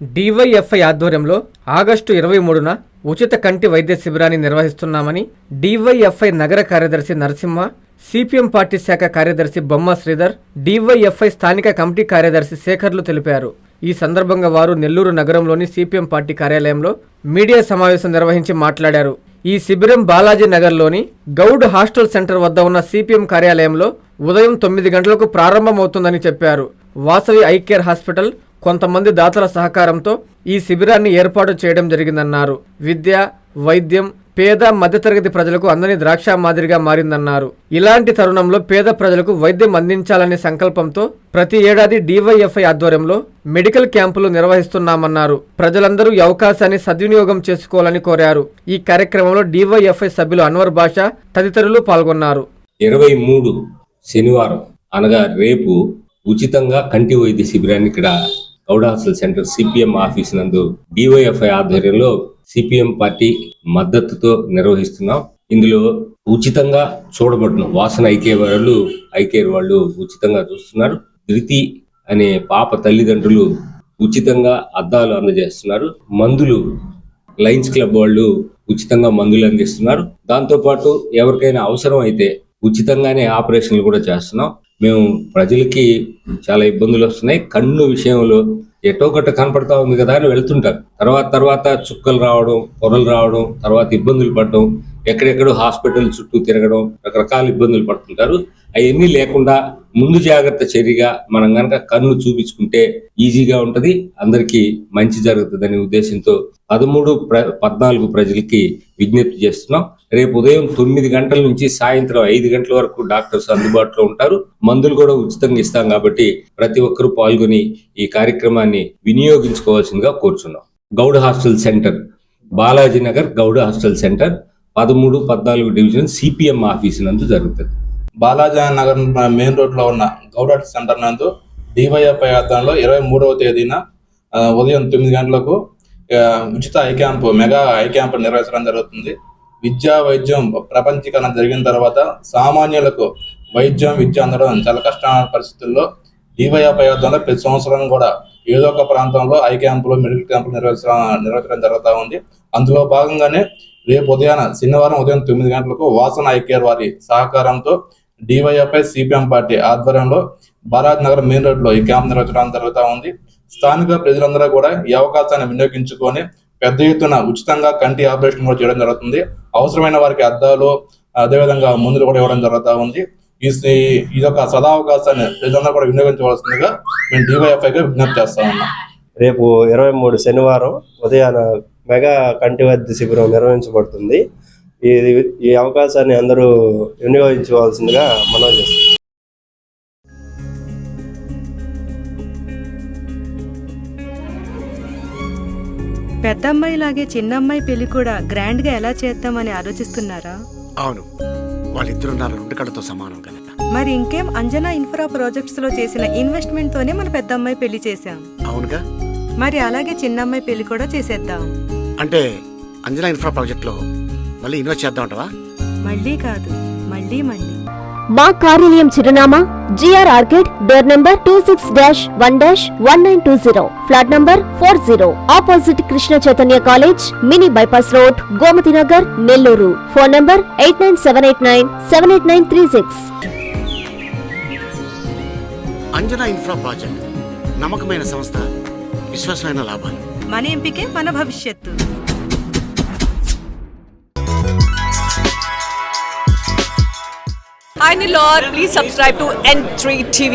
DYFI ఆధ్వర్యంలో August ఇరవై మూడున ఉచిత కంటి వైద్య శిబిరాన్ని నిర్వహిస్తున్నామని డివైఎఫ్ఐ నగర కార్యదర్శి నరసింహ సిపిఎం పార్టీ శాఖ కార్యదర్శి బొమ్మ శ్రీధర్ డివైఎఫ్ఐ స్థానిక కమిటీ కార్యదర్శి శేఖర్లు తెలిపారు. ఈ సందర్భంగా వారు నెల్లూరు నగరంలోని సిపిఎం పార్టీ కార్యాలయంలో మీడియా సమావేశం నిర్వహించి మాట్లాడారు. ఈ శిబిరం బాలాజీ నగర్లోని గౌడ్ హాస్టల్ సెంటర్ వద్ద ఉన్న సిపిఎం కార్యాలయంలో ఉదయం తొమ్మిది గంటలకు ప్రారంభమవుతుందని చెప్పారు. వాసవి ఐ కేర్ హాస్పిటల్ కొంతమంది దాతల సహకారంతో ఈ శిబిరాన్ని ఏర్పాటు చేయడం జరిగిందన్నారు. విద్య వైద్యం పేద మధ్యతరగతి ప్రజలకు అందని ద్రాక్ష మాదిరిగా మారిందన్నారు. ఇలాంటి తరుణంలో పేద ప్రజలకు వైద్యం అందించాలనే సంకల్పంతో ప్రతి ఏడాది డివైఎఫ్ఐ ఆధ్వర్యంలో మెడికల్ క్యాంపులు నిర్వహిస్తున్నామన్నారు. ప్రజలందరూ ఈ అవకాశాన్ని సద్వినియోగం చేసుకోవాలని కోరారు. ఈ కార్యక్రమంలో డివైఎఫ్ఐ సభ్యులు అన్వర్ బాషా తదితరులు పాల్గొన్నారు. ఇరవై మూడు శనివారం అనగా రేపు ఉచితంగా కంటి వైద్య శిబిరాన్ని ఇక్కడ Gowda hostel centre CPM office నందు డివైఎఫ్ఐ ఆధ్వర్యంలో సిపిఎం పార్టీ మద్దతుతో నిర్వహిస్తున్నాం. ఇందులో ఉచితంగా చూడబడును వాసన ఐకే వాళ్ళు ఐకేర్ వాళ్ళు ఉచితంగా చూస్తున్నారు. ధృతి అనే పాప తల్లిదండ్రులు ఉచితంగా అద్దాలు అందజేస్తున్నారు. మందులు లయన్స్ క్లబ్ వాళ్ళు ఉచితంగా మందులు అందిస్తున్నారు. దాంతో పాటు ఎవరికైనా అవసరం అయితే ఉచితంగానే ఆపరేషన్లు కూడా చేస్తున్నాం. మేము ప్రజలకి చాలా ఇబ్బందులు వస్తున్నాయి. కన్ను విషయంలో ఎటో గట్ట కనపడతా ఉంది కదా అని వెళ్తుంటారు. తర్వాత తర్వాత చుక్కలు రావడం పొరలు రావడం తర్వాత ఇబ్బందులు పడడం ఎక్కడెక్కడో హాస్పిటల్ చుట్టూ తిరగడం రకరకాల ఇబ్బందులు పడుతుంటారు. అవన్నీ లేకుండా ముందు జాగ్రత్త చర్యగా మనం కనుక కన్ను చూపించుకుంటే ఈజీగా ఉంటది. అందరికీ మంచి జరుగుతుందనే ఉద్దేశంతో పదమూడు ప్ర పద్నాలుగు ప్రజలకి విజ్ఞప్తి చేస్తున్నాం. రేపు ఉదయం తొమ్మిది గంటల నుంచి సాయంత్రం ఐదు గంటల వరకు డాక్టర్స్ అందుబాటులో ఉంటారు. మందులు కూడా ఉచితంగా ఇస్తాం కాబట్టి ప్రతి ఒక్కరూ పాల్గొని ఈ కార్యక్రమాన్ని వినియోగించుకోవాల్సిందిగా కోరుచున్నాం. Goud hostel centre Balaji Nagar Goud hostel centre. పదమూడు పద్నాలుగు డివిజన్ సిపిఎం ఆఫీస్ నందు జరుగుతుంది. బాలాజా నగర్ మెయిన్ రోడ్లో ఉన్న గౌడట్ సెంటర్ నందు డివైఎఫ్ఐ ఆధ్వర్యంలో ఇరవై మూడవ తేదీన ఉదయం తొమ్మిది గంటలకు ఉచిత eye camp mega eye camp నిర్వహించడం జరుగుతుంది. విద్యా వైద్యం ప్రపంచీకరణ జరిగిన తర్వాత సామాన్యులకు వైద్యం విద్య అందడం చాలా కష్టమైన పరిస్థితుల్లో డివైఎఫ్ఐ ఆధ్వర్యంలో ప్రతి సంవత్సరం కూడా ఏదో ఒక ప్రాంతంలో ఐ క్యాంపులు మెడికల్ క్యాంపులు నిర్వహించడం నిర్వహించడం జరుగుతూ ఉంది. అందులో భాగంగానే రేపు ఉదయాన శనివారం ఉదయం తొమ్మిది గంటలకు వాసన ఐకేర్ వారి సహకారంతో డివైఎఫ్ఐ సిపిఎం పార్టీ ఆధ్వర్యంలో బాలాజ్ నగర్ మెయిన్ రోడ్లో ఈ క్యాంప్ నిర్వహించడం జరుగుతూ ఉంది. స్థానిక ప్రజలందరూ కూడా ఈ అవకాశాన్ని వినియోగించుకొని పెద్ద ఎత్తున ఉచితంగా కంటి ఆపరేషన్ కూడా చేయడం జరుగుతుంది. అవసరమైన వారికి అద్దాలు అదేవిధంగా మందులు కూడా ఇవ్వడం జరుగుతూ ఉంది. ఈ ఇది ఒక సదావకాశాన్ని ప్రజలందరూ కూడా వినియోగించవలసిందిగా మేము డివైఎఫ్ఐగా విజ్ఞప్తి చేస్తా ఉన్నాం. రేపు ఇరవై మూడు శనివారం ఉదయాన మెగా కంటి వైద్య శిబిరం నిర్వహించబడుతుంది. ఈ ఈ అవకాశాన్ని అందరూ వినియోగించవలసిందిగా మనం చేస్తాం పెద్దమ్మాయి లాగే చిన్నమ్మాయి పెళ్ళి కూడా గ్రాండ్గా ఎలా చేద్దామని ఆలోచిస్తున్నారా? అవును. వాళ్ళిద్దరు నా రెండు కళ్ళతో సమానం కదా మరి ఇంకేం అంజనా ఇన్ఫ్రా ప్రాజెక్ట్స్లో చేసిన ఇన్వెస్ట్మెంట్ తోనే మన పెద్దమ్మాయి పెళ్ళి చేశాం. అవునుగా? మరి అలాగే చిన్నమ్మాయి పెళ్ళి కూడా చేసేద్దాం. అంటే అంజనా ఇన్ఫ్రా ప్రాజెక్ట్లో మళ్ళీ ఇన్వెస్ట్ చేద్దామంటవా? మళ్ళీ కాదు మళ్ళీ మళ్ళీ. మా కార్యాలయం చిరునామా GR orchid door number two six dash one dash one nine two zero flat number four zero opposite Krishna Chaitanya college mini bypass road Gomathi Nagar Nellore phone number eight nine seven eight nine seven eight nine three six Anjana infra project నమ్మకమైన సంస్థ. విశ్వాసమైన లాభాలు మన ఎంపికే మన భవిష్యత్తు Hi Nilor, please subscribe to N3 TV.